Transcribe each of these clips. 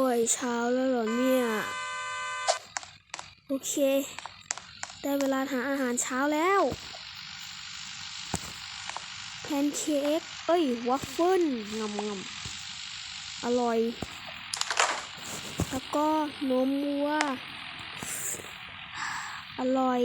โอ้ยเช้าแล้วเหรอเนี่ย โอเค ได้เวลาหาอาหารเช้าแล้ว แพนเค้กเอ้ยวัฟเฟิลงำงำอร่อย แล้วก็นมวัว อร่อย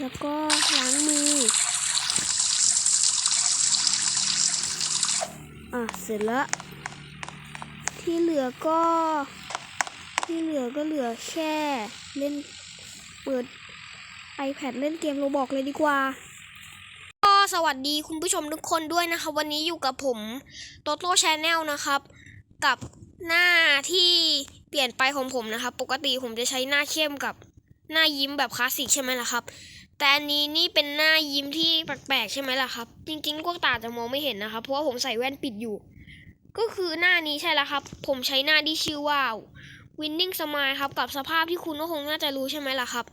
แล้วก็ล้างมือ อะ เสร็จแล้ว ที่เหลือก็ ที่เหลือก็เหลือแค่เล่นเปิด iPad เล่นเกมโรบอกเลยดีกว่า ก็สวัสดีคุณผู้ชมทุกคนด้วยนะคะ วันนี้อยู่กับผมโตโต้ชาแนลนะครับ กับหน้าที่เปลี่ยนไปของผมนะครับ ปกติผมจะใช้หน้าเข้มกับหน้ายิ้มแบบคลาสสิกใช่ไหมล่ะครับ แต่อันนี้นี่เป็นหน้ายิ้มที่แปลกๆใช่ไหมล่ะครับ จริงๆ พวกตาจะมองไม่เห็นนะครับ เพราะว่าผมใส่แว่นปิดอยู่ ก็คือหน้านี้ใช่แล้วครับ ผมใช้หน้าที่ชื่อว่า Winning Smile ครับ กับสภาพที่คุณก็คงน่าจะรู้ใช่ไหมล่ะครับ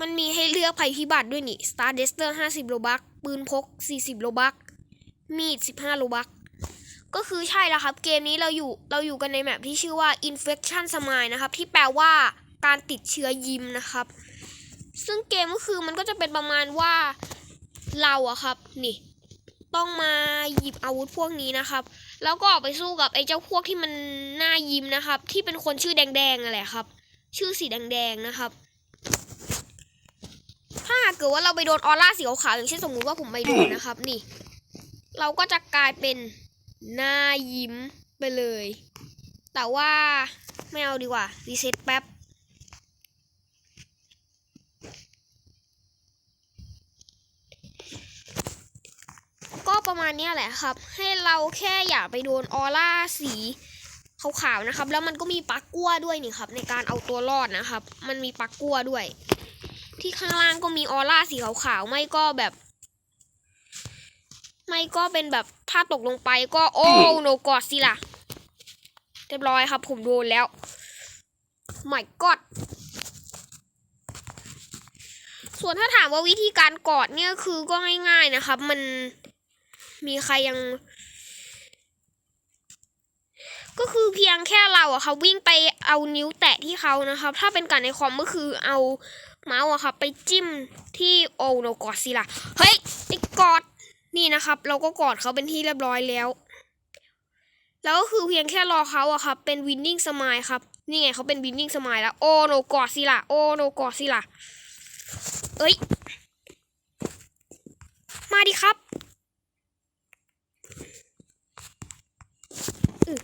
มันมีให้เลือกภัยพิบัติด้วยนี่ Star Duster 50 โลบักปืนพก 40 โลบักมีด 15 โลบักก็คือใช่แล้วครับ เกมนี้เราอยู่เราอยู่กันในแมปที่ชื่อว่า Infection Smile นะครับ ที่แปลว่าการติดเชื้อยิมนะครับ ซึ่งเกมก็คือมันก็จะเป็นประมาณว่าเราอะครับ นี่ ต้องมาหยิบอาวุธพวกนี้นะครับ แล้วก็ออกไปสู้กับไอ้เจ้าพวกที่มันหน้ายิ้มนะครับ ที่เป็นคนชื่อแดงๆอะไรครับ ชื่อสีแดงๆนะครับ ถ้าเกิดว่าเราไปโดนออร่าสีขาวๆอย่างเช่นสมมุติว่าผมไปโดนนะครับ นี่ เราก็จะกลายเป็นหน้ายิ้มไปเลย แต่ว่าไม่เอาดีกว่ารีเซ็ตแป๊บ ก็ ประมาณนี้แหละครับ ให้เราแค่อย่าไปโดนออร่าสีขาวๆนะครับ แล้วมันก็มีปักกั้วด้วยนี่ครับ ในการเอาตัวรอดนะครับ มันมีปักกั้วด้วย ที่ข้างล่างก็มีออร่าสีขาวๆไม่ก็แบบ ไม่ก็เป็นแบบถ้าตกลงไปก็โอ้โนกอดสิล่ะเรียบร้อยครับ ผมโดนแล้วไม่กอดส่วนถ้าถามว่าวิธีการกอดเนี่ยคือก็ง่ายๆนะครับ มัน มีใครยัง ก็คือเพียงแค่เราอะครับวิ่งไปเอานิ้วแตะที่เขานะครับ ถ้าเป็นการในคอมก็คือเอาเมาส์อะครับไปจิ้มที่โอโนกอดสิล่ะเฮ้ยไอ้กอดนี่นะครับ เราก็กอดเขาเป็นที่เรียบร้อยแล้ว แล้วก็คือเพียงแค่รอเขาอะครับ เป็นวินนิ่งสมายครับ นี่ไงเขาเป็นวินนิ่งสมายแล้ว โอโนกอดสิล่ะโอโนกอดสิล่ะเอ้ย มาดิครับอืม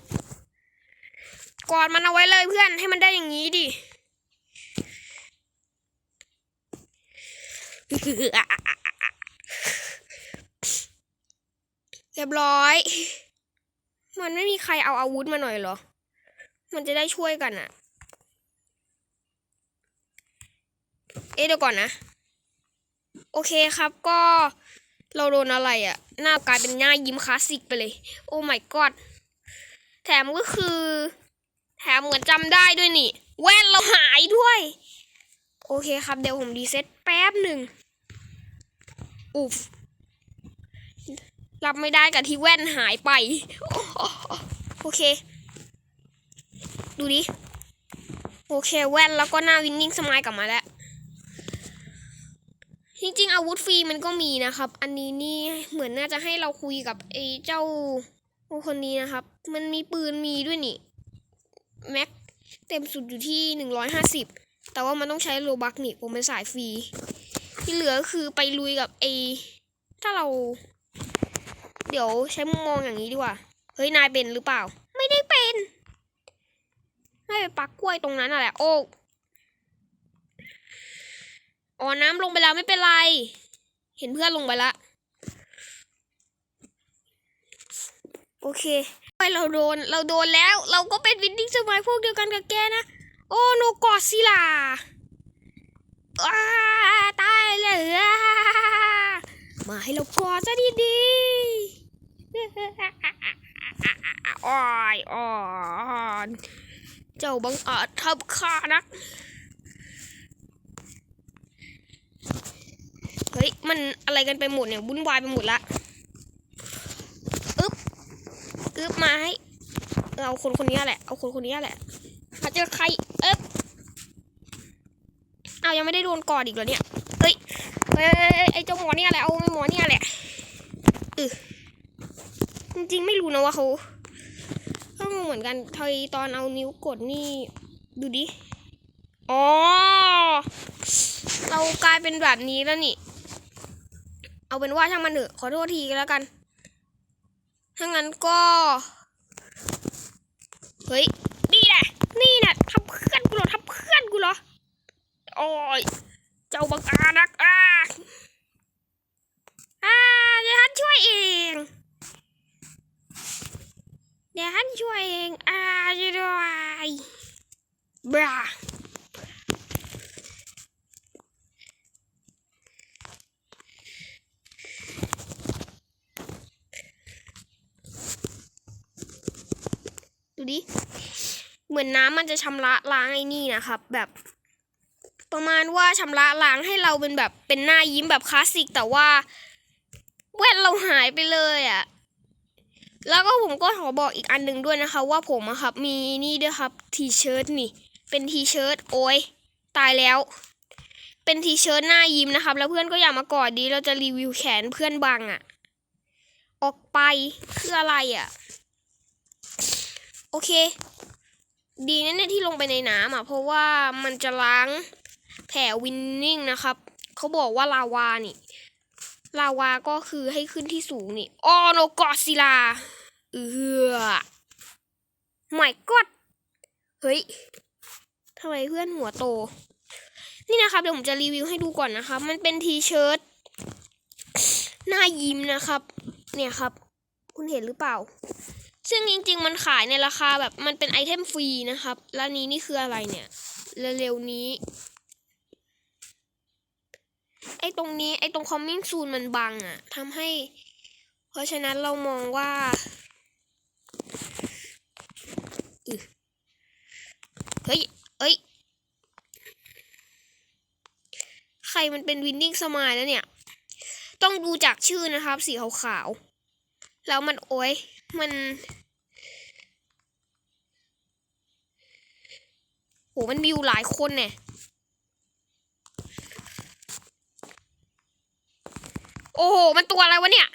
กอดมันเอาไว้เลยเพื่อนให้มันได้อย่างนี้ดิเรียบร้อย มันไม่มีใครเอาอาวุธมาหน่อยหรอ มันจะได้ช่วยกันอะเอ๊ะเดี๋ยวก่อนนะ โอเคครับก็เราโดนอะไรอะหน้ากลายเป็นหน้ายิ้มคลาสสิกไปเลย โอ้ my god แถมก็คือ แถมเหมือนจำได้ด้วยนี่ แว่นเราหายด้วย โอเคครับเดี๋ยวผมรีเซ็ตแป๊บหนึ่งอุฟรับไม่ได้กับที่แว่นหายไป โอเค ดูดิ โอเคแว่นแล้วก็หน้าวินนิ่งสมายกลับมาแล้ว จริงๆ อาวุธฟรีมันก็มีนะครับ อันนี้นี่เหมือนน่าจะให้เราคุยกับไอ้เจ้าคนนี้นะครับ มันมีปืนมีด้วยนี่ แม็กเต็มสุดอยู่ที่หนึ่งร้อยห้าสิบแต่ว่ามันต้องใช้โลบักนี่ผมเป็นสายฟรี ที่เหลือคือไปลุยกับไอถ้าเรา เดี๋ยวใช้มุมมองอย่างนี้ดีกว่า เฮ้ย นายเป็นหรือเปล่า ไม่ได้เป็นไม่ไปปักกล้วยตรงนั้นน่ะแหละ โอ้อ๋อน้ำลงไปแล้วไม่เป็นไร เห็นเพื่อนลงไปละ โอเค เราโดน เราโดนแล้ว เราก็เป็นวินดิ้งสมัยพวกเดียวกันกับแกนะ โอ้โนกอดสิล่าตายเลยมาให้เรากอดซะดีๆอ้อยอ่อนเจ้าบังอาจทำข้านักเฮ้ย มันอะไรกันไปหมดเนี่ยวุ่นวายไปหมดละ อึ๊บอึ๊บไม้เอาคนคนนี้แหละ เอาคนคนนี้แหละอาจจะใครเอ๊ะเอายังไม่ได้โดนกอดอีกเหรอเนี่ยเอ้ยเอ้ยไอ้เจ้าหมอเนี่ยแหละเอาไอหมอเนี่ยแหละเออจริงๆไม่รู้นะว่าเขาก็งงเหมือนกันทอยตอนเอานิ้วกดนี่ ดูดิ อ๋อ เรากลายเป็นแบบนี้แล้วนี่ เอาเป็นว่าช่างมันเถอะขอโทษทีแล้วกัน ถ้างั้นก็ เฮ้ย นี่แหละ นี่แหละทำเพื่อนกูเหรอทำเพื่อนกูเหรอ โอ้ย เจ้าบังอาจนักอ่าอ่าเดี๋ยวฮันช่วยเอง เดี๋ยวฮันช่วยเอง อ่าช่วยด้วยบรา ดูดิ เหมือนน้ำมันจะชำระล้างไอ้นี่นะครับ แบบ ประมาณว่าชำระล้างให้เราเป็นแบบเป็นหน้ายิ้มแบบคลาสสิก แต่ว่าแว่นเราหายไปเลยอะ่ะแล้วก็ผมก็ขอบอกอีกอันหนึ่งด้วยนะคะ ว่าผมอะครับ มีนี่ด้วยครับทีเชิ้ตนี่ เป็นทีเชิ้ตโอ้ยตายแล้ว เป็นทีเชิ้ตหน้ายิ้มนะครับ แล้วเพื่อนก็อยากมากอดดีเราจะรีวิวแขนเพื่อนบังอะออกไปคืออะไรอะ โอเค ดีนะเนี่ยที่ลงไปในน้ำอะ เพราะว่ามันจะล้างแผลวินนิ่งนะครับ เขาบอกว่าลาวานี่ ลาวาก็คือให้ขึ้นที่สูงนี่ออโนกอซิลา เออไม่กดเฮ้ยทำไมเพื่อนหัวโต นี่นะครับเดี๋ยวผมจะรีวิวให้ดูก่อนนะครับ มันเป็นทีเชิ้ตหน้ายิ้มนะครับ เนี่ยครับ คุณเห็นหรือเปล่า ซึ่งจริงๆ มันขายในราคาแบบมันเป็นไอเทมฟรีนะครับ แล้วนี้นี่คืออะไรเนี่ย เร็วๆนี้ ไอตรงนี้ไอตรง coming soon มันบังอะทำให้ เพราะฉะนั้นเรามองว่าเฮ้ย เอ้ย ใครมันเป็น winning smile แล้วเนี่ย ต้องดูจากชื่อนะครับ สีขาวๆ แล้วมันโอ้ยมันโหมันมีอยู่หลายคนเนี่ยโอ้โหมันตัวอะไรวะเนี่ย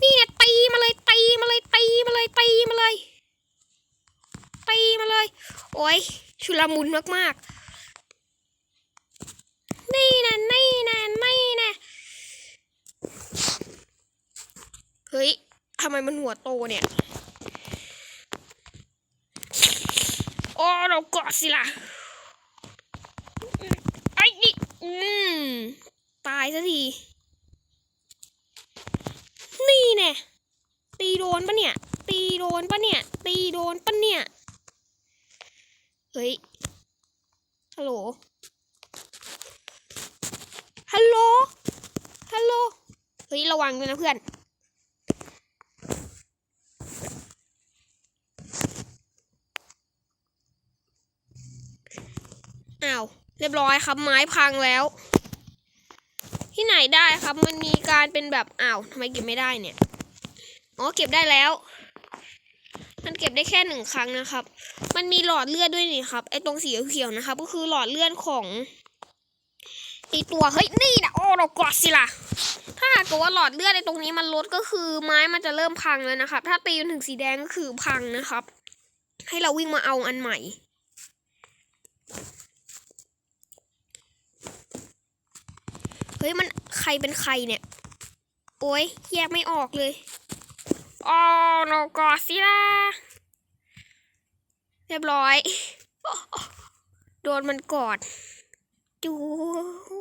นี่ไงตีมาเลยตีมาเลยตีมาเลยตีมาเลยตีมาเลย โอ้ยชุลมุนมากๆ นี่นะนี่นะนี่นะ เฮ้ยทำไมมันหัวโตเนี่ยโอ้เราเกอดสิล่ะไอ้นี่อืมตายซะที นี่แน่ตีโดนปะเนี่ย ตีโดนปะเนี่ย ตีโดนปะเนี่ย เฮ้ย ฮัลโหล ฮัลโหล ฮัลโหล เฮ้ย ระวังด้วยนะเพื่อน อ้าวเรียบร้อยครับไม้พังแล้ว ที่ไหนได้ครับมันมีการเป็นแบบอ้าวทำไมเก็บไม่ได้เนี่ยอ๋อเก็บได้แล้ว มันเก็บได้แค่หนึ่งครั้งนะครับ มันมีหลอดเลือดด้วยนี่ครับไอ้ตรงสีเขียวๆนะครับ ก็คือหลอดเลือดของไอตัวเฮ้ยนี่นะโอ้เรากอดสิล่ะถ้าหากว่าหลอดเลือดในตรงนี้มันลดก็คือไม้มันจะเริ่มพังแล้วนะครับ ถ้าตีจนถึงสีแดงก็คือพังนะครับ ให้เราวิ่งมาเอาอันใหม่ เฮ้ยมันใครเป็นใครเนี่ย โอ้ยแยกไม่ออกเลยอ๋อโนกอซิล่าเรียบร้อย โดนมันกอดจู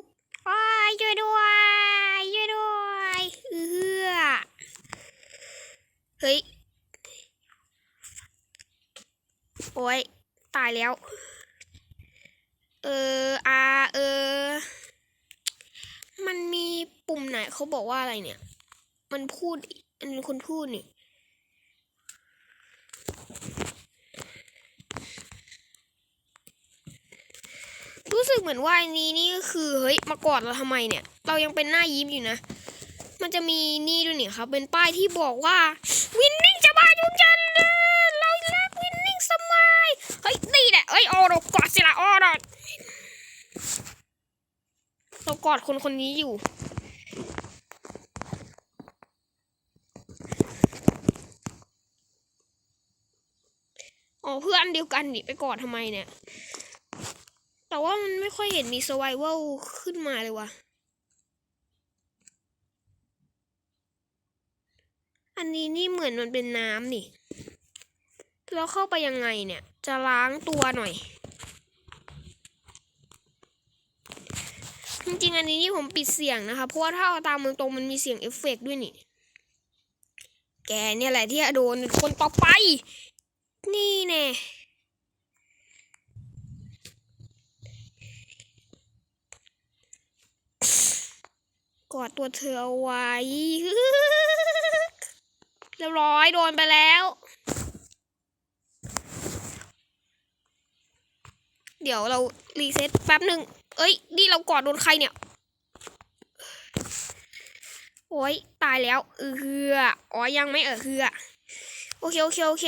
บว้ายช่วยด้วยช่วยด้วยเอือเฮ้ย โอ้ยตายแล้ว เอออาเออ มันมีปุ่มไหน เขาบอกว่าอะไรเนี่ย มันพูดมันเป็นคนพูดนี่รู้สึกเหมือนว่าอันนี้นี่ก็คือเฮ้ยมากอดเราทำไมเนี่ย เรายังเป็นหน้ายิ้มอยู่นะ มันจะมีนี่ด้วยนี่ครับ เป็นป้ายที่บอกว่าวินนิ่งจะมาทุกจันเด้อเรารักวินนิ่งสมัยเฮ้ยนี่แหละเอ้ยโอรกอดสิละโอรเรากอดคนคนนี้อยู่ อ๋อเพื่อนเดียวกันนี่ไปกอดทำไมเนี่ย แต่ว่ามันไม่ค่อยเห็นมี survival ขึ้นมาเลยวะอันนี้นี่เหมือนมันเป็นน้ำนี่แล้วเข้าไปยังไงเนี่ย จะล้างตัวหน่อย จริงๆ อันนี้นี่ผมปิดเสียงนะคะ เพราะว่าถ้าเอาตามเมืองตรงมันมีเสียงเอฟเฟกด้วยนี่ แกเนี่ยแหละที่โดนคนต่อไป นี่แน่กอดตัวเธอเอาไว้เรียบร้อยโดนไปแล้ว เดี๋ยวเรารีเซ็ตแป๊บหนึ่งเอ้ย นี่เรากอดโดนใครเนี่ย โอ้ยตายแล้ว เออเฮืออ๋อยังไม่เออเฮือโอเค โอเค โอเค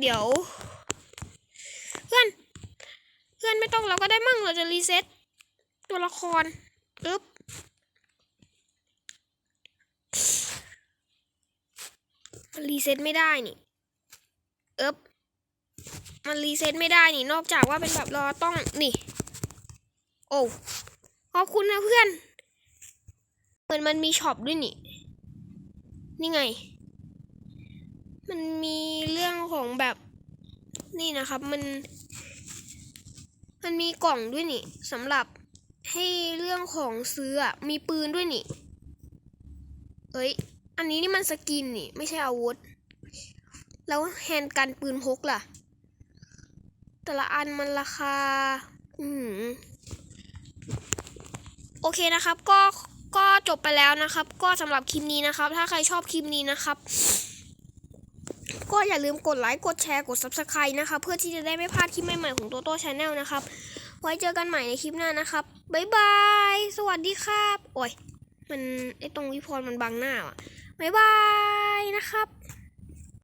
เดี๋ยว เพื่อน เพื่อนไม่ต้องเราก็ได้มั่งเราจะรีเซ็ตตัวละครอึ๊บมันรีเซ็ตไม่ได้นี่เอ๊บมันรีเซ็ตไม่ได้นี่ นอกจากว่าเป็นแบบรอต้องนี่ โอ้ขอบคุณนะเพื่อน เหมือนมันมีช็อปด้วยนี่ นี่ไง มันมีเรื่องของแบบนี่นะครับ มัน มันมีกล่องด้วยนี่สำหรับให้เรื่องของซื้ออะมีปืนด้วยนี่ เอ้ย อันนี้นี่มันสกินนี่ ไม่ใช่อาวุธ แล้วแฮนด์กันปืนพกล่ะ แต่ละอันมันราคา อืมโอเคนะครับ ก็ก็จบไปแล้วนะครับ ก็สำหรับคลิปนี้นะครับ ถ้าใครชอบคลิปนี้นะครับ ก็อย่าลืมกดไลค์ กดแชร์ กด subscribe นะคะ เพื่อที่จะได้ไม่พลาดคลิปใหม่ ๆ ของโตโต้ชาแนลนะครับ ไว้เจอกันใหม่ในคลิปหน้านะครับ บ๊ายบาย สวัสดีครับ โอ้ย มันไอตรงวิพรมันบังหน้าอะ บ๊ายบายนะครับ